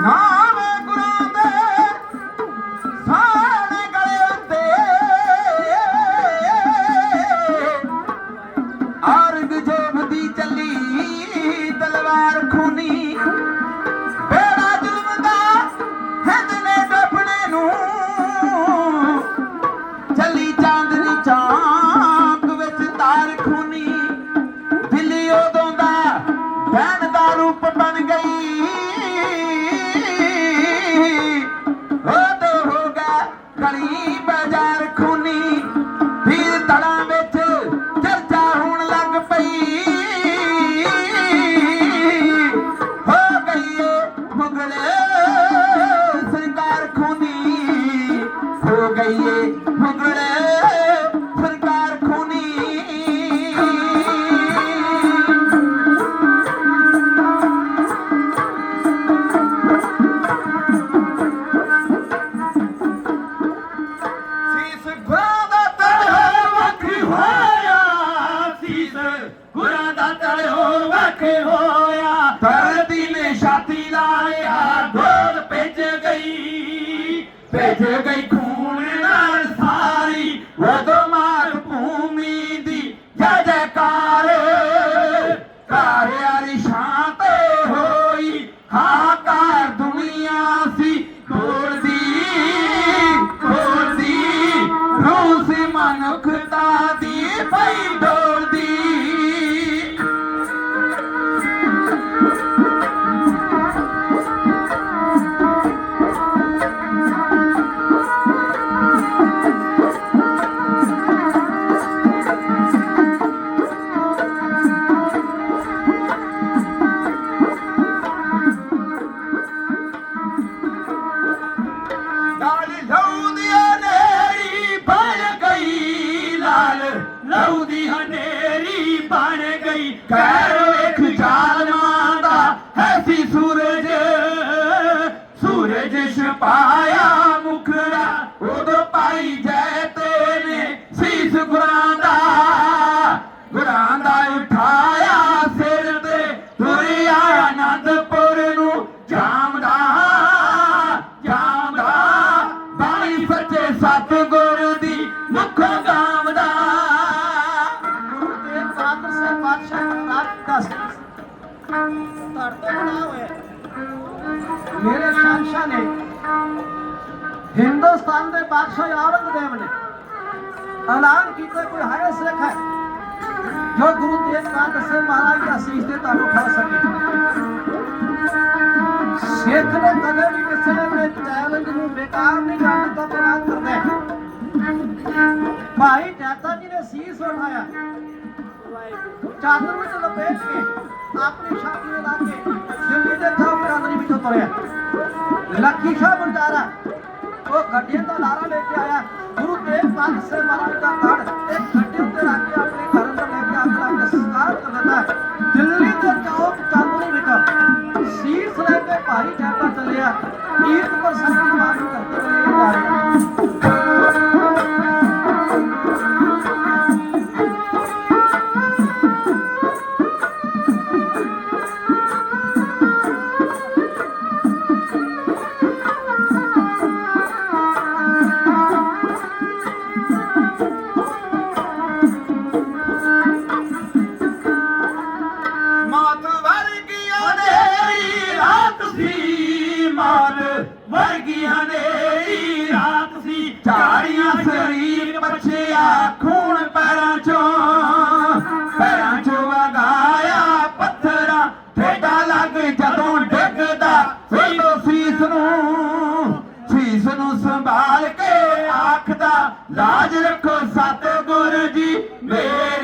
No. ਭਿੱਜ ਗਈ ਖੂਨ ਨਾਲ ਸਾਰੀ ਉਦੋਂ ਮਾਰ ਭੂਮੀ ਦੀ ਜੈ ਜੈਕਾਰ। ਕਾਰਿਆਰੀ ਸ਼ਾਂਤ ਹੋਈ ਹਾਕਾਰ ਦੁਨੀਆ ਸੀ। ਕੋਲਦੀ ਕੋਲਦੀ ਰੂਸ ਮਨੁੱਖਤਾ ਦੀ ਪਈ ਲਹੂ ਦੀ ਹਨੇਰੀ ਬਣ ਗਈ। ਖੈਰ ਵੇਖ ਜ਼ਾਲਮਾਂ ਦਾ ਹੈ ਸੂਰਜ। ਸੂਰਜ ਛਪਾਇਆ ਮੁਖੜਾ, ਉਦੋਂ ਪਾਈ ਜੈਤੇ ਮਹਾਰਾਜ ਧੜ ਤੋਂ ਬਣਾ ਹੋਇਆ ਮੇਰੇ ਸ਼ਾਨਸ਼ਾਹ ਨੇ ਹਿੰਦੁਸਤਾਨ ਦੇ ਬਾਦਸ਼ਾਹ ਔਰੰਗਜ਼ੇਬ ਨੇ ਐਲਾਨ ਕੀਤਾ ਕੋਈ ਹੈ ਸਿੱਖ ਹੈ ਜੋ ਗੁਰੂ ਤੇਗ ਬਹਾਦਰ ਸਾਹਿਬ ਮਹਾਰਾਜ ਦਾ ਸੀਸ ਤੇ ਤੁਹਾਨੂੰ ਖਾ ਸਕੇ। ਸਿੱਖ ਨੇ ਕਦੇ ਵੀ ਕਿਸੇ ਦੇ ਚੈਲੰਜ ਨੂੰ ਬੇਕਾਰ ਨਹੀਂ ਕਰਨ ਤੋਂ ਬਿਨਾਂ ਕਰਦਾ ਭਾਈ ਜਾਤਾ ਜੀ ਨੇ ਸੀਸ ਉਠਾਇਆ ਚਾਦਰ ਵਿੱਚ ਲਪੇਟ ਕੇ ਆਪਣੀ ਛਾਤੀ ਨੂੰ ਲਾ ਕੇ ਦਿੱਲੀ ਦੇ ਥਾਂ ਚਾਦਰੀ ਵਿੱਚੋਂ ਤੁਰਿਆ। ਲੱਖੀ ਸ਼ਾਹ ਬੰਦਾਰਾ ਉਹ ਗੱਡੀਆਂ ਦਾ ਲਾਰਾ ਲੈ ਕੇ ਆਇਆ। ਗੁਰੂ ਤੇਗ ਬਹਾਦਰ ਸਾਹਿਬ ਮਹਾਰਾਜ ਦਾ ਧੜ ਇੱਕ ਗੱਡੀ ਉੱਤੇ ਰੱਖ ਕੇ ਸੀ ਵਰਗੀ ਹਨੇਰੀ ਰਾਤ ਸੀ। ਝਾੜੀਆਂ ਸਰੀਰ ਪਛਿਆ, ਖੂਨ ਪੈਰਾਂ ਚੋਂ। ਪੈਰਾਂ ਚੋਂ ਵਗਾਇਆ ਪੱਥਰਾਂ, ਠੇਡਾ ਲੱਗ ਜਦੋਂ ਡਿੱਗਦਾ ਉਦੋਂ ਸੀਸ ਨੂੰ। ਸੀਸ ਨੂੰ ਸੰਭਾਲ ਕੇ ਆਖਦਾ, ਲਾਜ ਰੱਖੋ ਸਤਿਗੁਰ ਜੀ, ਮੇਰੀ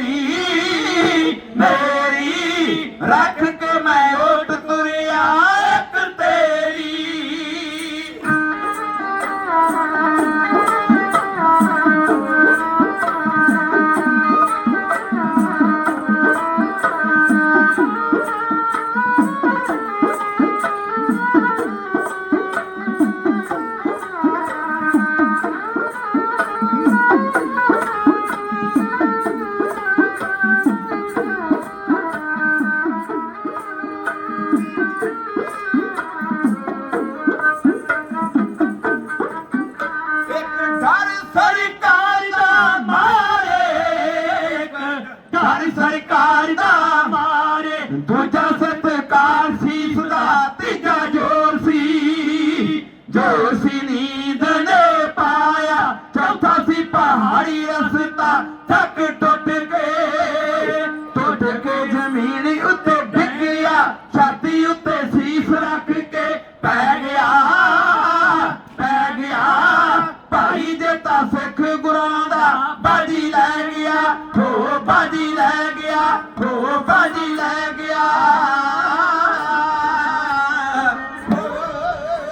ਛਾਤੀ ਉੱਤੇ ਡਿੱਗਿਆ ਛਾਤੀ ਉੱਤੇ ਸੀਸ ਰੱਖ ਕੇ ਪੈ ਗਿਆ ਪੈ ਗਿਆ। ਭਾਈ ਦੇ ਤਾਂ ਸਿੱਖ ਗੁਰਾਂ ਦਾ ਬਾਜੀ ਲੈ ਗਿਆ, ਹੋ ਬਾਜੀ ਲੈ ਗਿਆ, ਹੋ ਬਾਜੀ ਲੈ ਗਿਆ।